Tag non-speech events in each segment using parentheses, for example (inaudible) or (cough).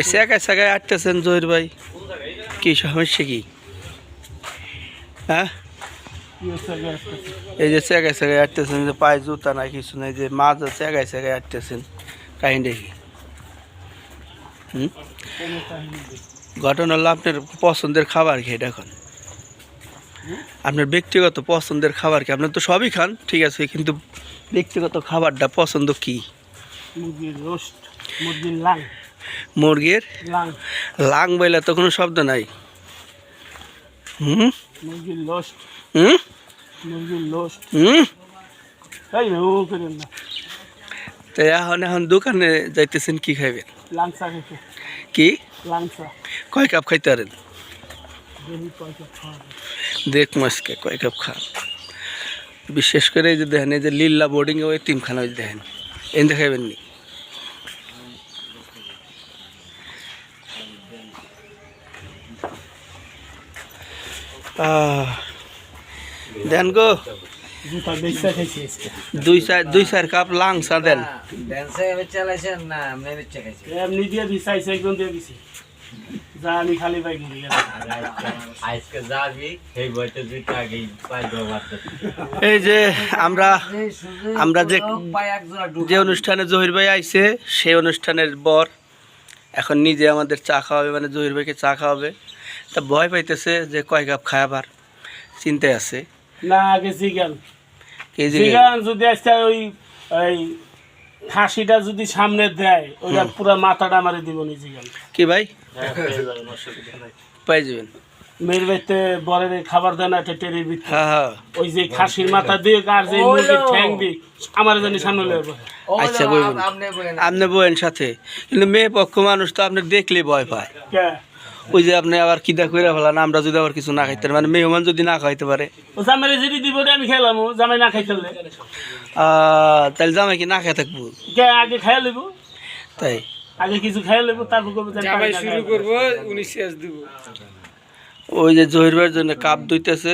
এই সেগায় সেগায় আটতেছেন জহির ভাই। কি সমস্যা কি? হ্যাঁ? এই যে সেগায় সেগায় আটতেছেন যে পায়ে জুতা নাই, কিছু নাই যে মাছ সেগায় সেগায় আটতেছেন। কাহিনী কি? হুম? ঘটনা হলো আপনার পছন্দের খাবার কি এখন আপনার ব্যক্তিগত পছন্দের খাবার কি? আপনার তো সবই খান, ঠিক আছে, কিন্তু ব্যক্তিগত খাবারটা পছন্দ কি? রোস্ট, মুরগির লাং মুরগির? লাং। লাং বইলে তো কোনো শব্দ নাই। হুম? মুরগির লোস্ট হুম? মুরগির লোস্ট হুম? তাই না ও করেন না। তো এখন এখন দোকানে যাইতেছেন কি খাইবেন? লাংসা কি? লাংসা। কয় কাপ খাইতে পারেন? দেখ মাসকে কয় কাপ খান। বিশেষ করে এই যে দেখেন এই যে লিল্লা বোর্ডিংয়ে ওই তিনখানা ওই দেখেন। এই দেখাইবেন নি? দেন গো। দুই দুই কাপ দেন। এই যে আমরা আমরা যে- যে অনুষ্ঠানে জহির ভাই আইছে, সেই অনুষ্ঠানের বর এখন নিজে আমাদের চা খাওয়াবে মানে জহির ভাইকে চা খাওয়াবে। তা ভয় পাইতেছে যে কয় কাপ খাবার চিন্তায় আছে। না আগে জিগান। এই যে জিগান যদি আজকে ওই ওই খাসিটা যদি সামনে দেয় ওইটা পুরো মাথাটা মারি দিব নি জিগান। কি ভাই? (laughs) পাই যাবেন। মেয়ের বাড়িতে বরের খাবার দেয় না একটা টেরির ভিতরে। হ্যাঁ হ্যাঁ। ওই যে খাসির মাথা দিয়ে আর যে মুরগির ঠ্যাং দি আমার জানি সামনে লেবে আচ্ছা, বলবেন। আপনি বলেন সাথে। কিন্তু মেয়ে পক্ষ মানুষ তো আপনি দেখলে ভয় পায়। কে? ওই যে আপনি আবার কিদা করে ফেলান আমরা যদি আবার কিছু না খাইতে পারি, মানে মেহমান যদি না খাইতে পারে। জামাই যদি দিব আমি খেলাম জামাই না তাহলে জামাই কি না খাই থাকব? আগে খাইয়া লিব তাই। আগে কিছু তারপর জামাই শুরু করব ওই যে জহির ভাইয়ের জন্য কাপ দুইতেছে।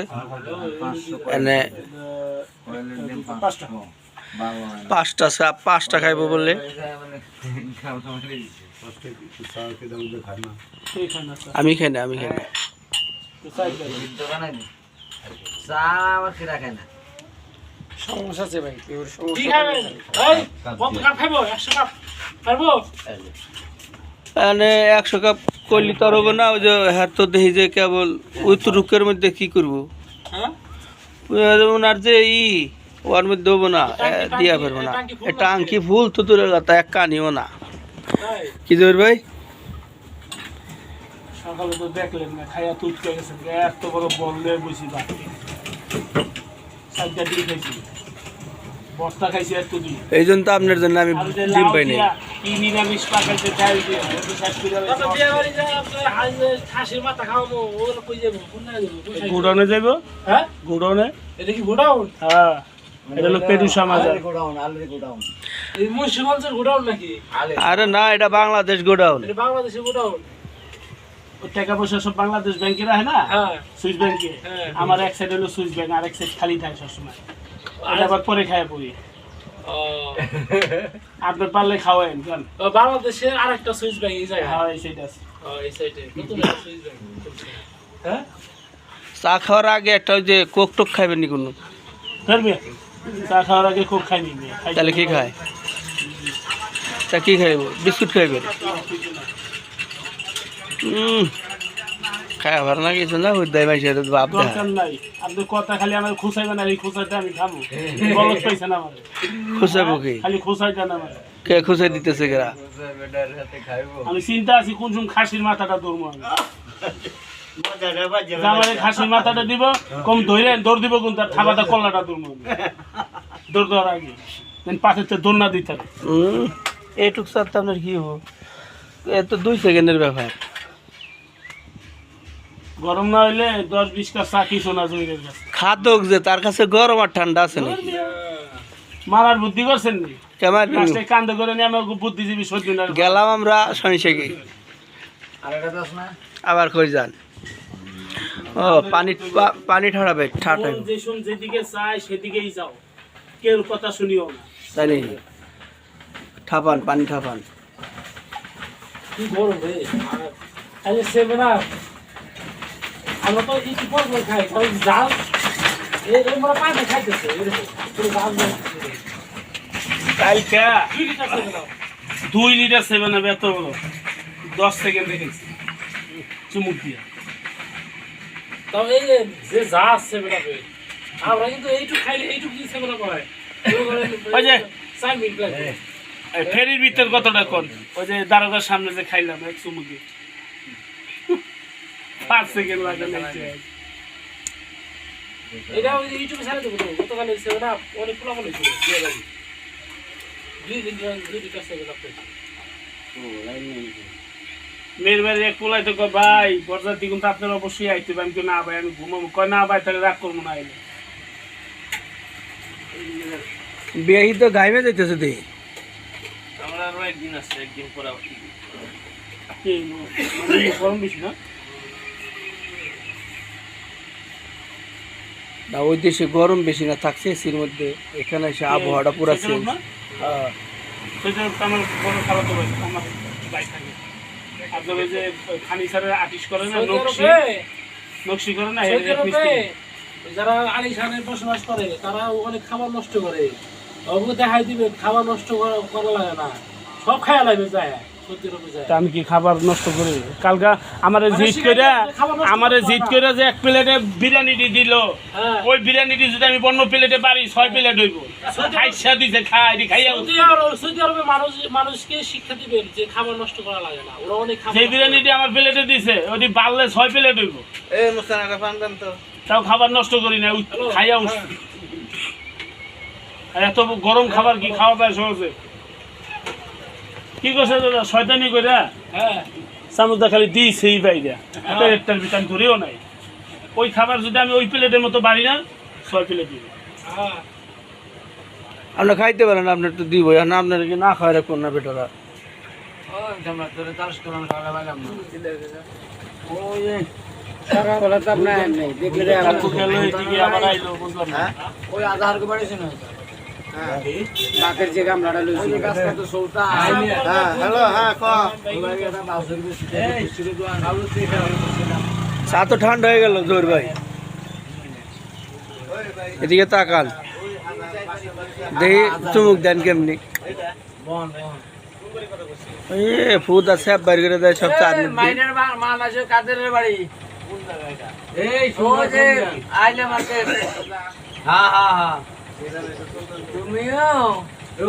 এনে পাঁচটা। পাঁচটা খাইবো বললে। আমি খাই না আমি খাই না তো চাই খাই। চা আবার কিরা খায় না কি খাবেন? এই, কত কাপ খাইবো? একশো কাপ? করলি তো আর হব না ওই যে হ্যাঁ তো দেখি যে কেবল ওই তো রুকের মধ্যে কি করব হ্যাঁ? ওনার যে ই ওর মধ্যে হব না দিয়া পারব না এটা আঙ্কি ফুল তো দূরের কথা এক কানিও না কি জহির ভাই? সকালে তো দেখলেন না খাইয়া তুটকে গেছেন। এত বড় বল নিয়ে বসি চারটা ডিম খাইছি। বস্তা খাইছি এত ডিম এই জন্য তো আপনার জন্য আমি ডিম পাই নাই কি নিরামিষ দিয়ে করে যাইব? হ্যাঁ? গুড়নে এটা কি গোডাউন? হ্যাঁ। এটা হলো মাজার গোডাউন আলুরি গোডাউন। এই মুন্সিগঞ্জের গোডাউন নাকি? আরে না এটা বাংলাদেশ গোডাউন। এটা বাংলাদেশের গোডাউন। টাকা পয়সা সব বাংলাদেশ ব্যাংকে রাখে না? হ্যাঁ। সুইস ব্যাংকে? হ্যাঁ। আমার এক সাইড হলো সুইস ব্যাংক আর এক সাইড খালি থাকে সবসময়। এটা আবার পরে খায় পড়ি। ও, আপনি পারলে খাওয়াইন জান ও, বাংলাদেশের আরেকটা সুইস ব্যাংক এই জায়গায়। হ্যাঁ এই সাইড আছে। এই সাইডে একটা সুইস ব্যাংক। হ্যাঁ? চা খাওয়ার আগে একটা ওই যে কোক টোক খাইবেন নি কোনো? ধরবে? চা খাওয়ার আগে খুব খাই নিবি তাহলে কি খায়? তা কি খাইব? বিস্কুট খাইবেন হুম খাই আবার না কিছু না ওই দাই মাইসের বাপ দরকার নাই। আপনি কথা খালি আমার খুঁচাইবেন আর এই আমি খাব বলত পাইছেন আমার। খুশাবো কি? খালি খুঁচাইতেন আমার। কে খুশাই দিতেছে কেরা খাইবো আমি চিন্তা আছি কোন খাসির মাথাটা দৌড়বো আমি। জামাই খাসির মাথাটা দিব কম ধরে দৌড় দিব কোন তার থাবাটা কল্লাটা দৌড়বো আমি। দৌড় দেওয়ার আগে। দেন পাশের দৌড় না দিতে এইটুক তো আপনার কি হব? এ তো দুই সেকেন্ডের ব্যাপার। গরম না হইলে দশ বিশ কাপ চা কি শোনা জমির কাছে খাদক যে তার কাছে গরম আর ঠান্ডা আছে নাকি? মারার বুদ্ধি করছেন নি কান্দ করে নিয়ে আমাকে বুদ্ধিজীবী সত্যি না গেলাম আমরা শনিশেখে আর এটা দশ না। আবার কই যান? ও পানি পানি ঠাড়াবে ঠাটাই যে শুন যেদিকে চায় সেদিকেই যাও। কেউ কথা শুনিও না। তাই নাকি? ঠাপান পানি ঠাপান। কি গরম রে? আর- আরে সেভেন আপ আমরা তো পর খাই জাল? এই আমরা পানি খাইতেছে কালকা দুই লিটার সেভেন আপ এত বড়। দশ সেকেন্ড দেখেছি চুমুক দিয়ে। তাও এই যে যে জাল সেভেন আমরা কিন্তু এইটুকু খাইলে এইটুকু কি সেভেন আপ হয় ওই যে- চার মিনিট লাগে। এই ফেরির ভিতর কতটা কোন? ওই যে দারোগার সামনে যে খাইলাম এক চুমুকে। পাঁচ সেকেন্ড লাগে এটা ওই ইউটিউবে ছাড়ে দেবো গতকাল সেভেন আপ অনেক পোলা ছিল দিয়ে যাবি। দুই লিটার দুই লিটার সেভেন আপ মেয়ের বাড়ি এক পোলাই তো কয়, ভাই বরযাত্রী কিন্তু আপনার অবশ্যই আইতে আমি কই, না ভাই আমি ঘুমাবো। কয় না ভাই তাহলে রাগ করব না আইলে বিয়াহি তো যাইতেছে আমরা আরও একদিন পরে মানে গরম বেশি না? না ওই দেশে গরম বেশি না থাকছে এসির মধ্যে। এখানে এসে আবহাওয়াটা পুরো চেঞ্জ আমার আমার থাকে। আপনার ওই যে ফার্নিচারের আর্টিস্ট করে না নকশি? নকশি করে না যারা আলিশানে বসবাস করে তারা ওখানে খাবার নষ্ট করে। ওকে দেখাই দিবে খাবার নষ্ট করা লাগে না। সব খায়া লাগবে যায়। তা আমি কি খাবার নষ্ট করি? কালকা আমার জিত করে আমার করে যে এক প্লেটে বিরিয়ানিটি দিল। হ্যাঁ। ওই বিরিয়ানিটি যদি আমি বন্য প্লেটে পারি ছয় প্লেট হইব। খাইসা দিছে খাই খাইয়া সৌদি আরব সৌদি আরবে মানুষ মানুষকে শিক্ষা দিবেন যে খাবার নষ্ট করা লাগে না। ওরা অনেক সেই নষ্ট বিরিয়ানিটি আমার প্লেটে দিছে ওটি বাড়লে ছয় প্লেট হইব। এই মুস্তান একটা পান তো। তাও খাবার নষ্ট করি না উঠ- হ্যালো, খাইয়া হ্যাঁ। উঠছি এত গরম খাবার কি খাওয়া যায় সহজে? কি করছে দাদা শয়তানি করে হ্যাঁ। চামচটা খালি দিই সেই প্লেটটার ভিতর ধরেও নাই। ওই খাবার যদি আমি ওই প্লেটের মতো বাড়ি না ছয় প্লেট দিব। হ্যাঁ। আপনার খাইতে পারেন আপনার তো দিব। এখন আপনার কি না খাওয়া রাখুন না? বেটারা এত গেল এদিকে আবার আইলো বুঝলাম না। হ্যালো হ্যাঁ ক? চা তো ঠান্ডা হয়ে গেল জোর ভাই। এদিকে তাকান। দেখি চুমুক দেন কেমনি। এ ফুদ আছে সব বাইর করে দেয় সব চার মধ্যে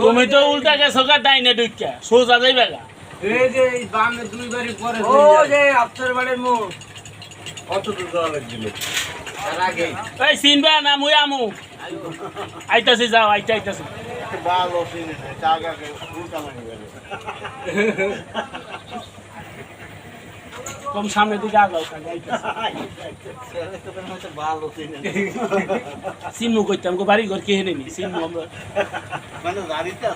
তুমি তো উল্টা গেছো গা ডাইনে ঢুকিয়া সোজা যাইবে গা। এই চিনবা না মুই আমু। আইতাছি যাও আইতা আইতাছি। ভালো উল্টা মানে গেল (laughs) কম সামনে দিকে আগাও (laughs) সিম্মু করতাম গো বাড়ি ঘর কে হেনে নি চিনমু আমরা। মানে